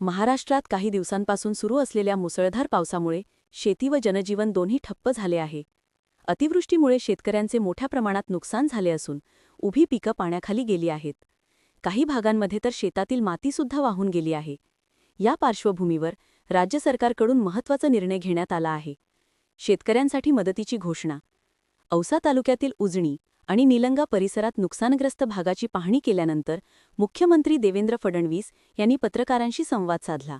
महाराष्ट्रात काही दिवसांपासून सुरू असलेल्या मुसळधार पावसामुळे शेती व जनजीवन दोन्ही ठप्प झाले आहे. अतिवृष्टीमुळे शेतकऱ्यांचे मोठ्या प्रमाणात नुकसान झाले असून उभी पिकं पाण्याखाली गेली आहेत. काही भागांमध्ये तर शेतातील मातीसुद्धा वाहून गेली आहे. या पार्श्वभूमीवर राज्य सरकारकडून महत्त्वाचा निर्णय घेण्यात आला आहे. शेतकऱ्यांसाठी मदतीची घोषणा. औसा तालुक्यातील उजणी आणि निलंगा परिसरात नुकसानग्रस्त भागाची पाहणी केल्यानंतर मुख्यमंत्री देवेंद्र फडणवीस यांनी पत्रकारांशी संवाद साधला.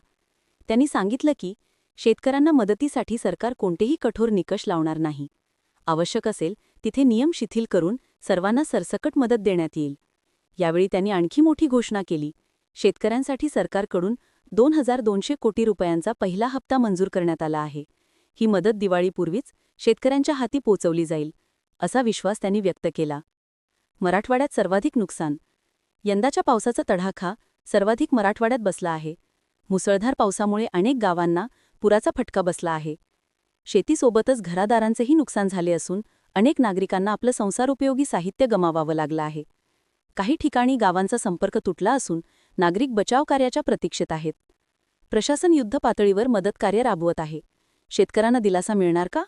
त्यांनी सांगितलं की शेतकऱ्यांना मदतीसाठी सरकार कोणतेही कठोर निकष लावणार नाही. आवश्यक असेल तिथे नियम शिथिल करून सर्वांना सरसकट मदत देण्यात येईल. यावेळी त्यांनी आणखी मोठी घोषणा केली. शेतकऱ्यांसाठी सरकारकडून दोन हजार दोनशे कोटी रुपयांचा पहिला हप्ता मंजूर करण्यात आला आहे. ही मदत दिवाळीपूर्वीच शेतकऱ्यांच्या हाती पोचवली जाईल. असा विश्वास त्यांनी व्यक्त केला. मराठवाड्यात सर्वाधिक नुकसान. यंदाच्या पावसाचा तडाखा सर्वाधिक मराठवाड्यात बसला आहे. मुसळधार पावसामुळे अनेक गावांना पुराचा फटका बसला आहे. शेतीसोबतच घरादारांचेही नुकसान झाले असून अनेक नागरिकांना आपलं संसारोपयोगी साहित्य गमावावं लागलं आहे. काही ठिकाणी गावांचा संपर्क तुटला असून नागरिक बचाव कार्याच्या प्रतीक्षेत आहेत. प्रशासन युद्ध पातळीवर मदतकार्य राबवत आहे. शेतकऱ्यांना दिलासा मिळणार का?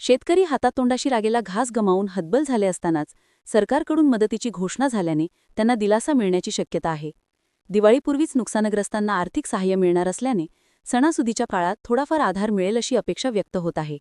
शेतकरी हातातोंडाशी रागेला घास गमावून हतबल झाले असतानाच सरकारकडून मदतीची घोषणा झाल्याने त्यांना दिलासा मिळण्याची शक्यता आहे. दिवाळीपूर्वीच नुकसानग्रस्तांना आर्थिक सहाय्य मिळणार असल्याने सणासुदीच्या काळात थोडाफार आधार मिळेल अशी अपेक्षा व्यक्त होत आहे.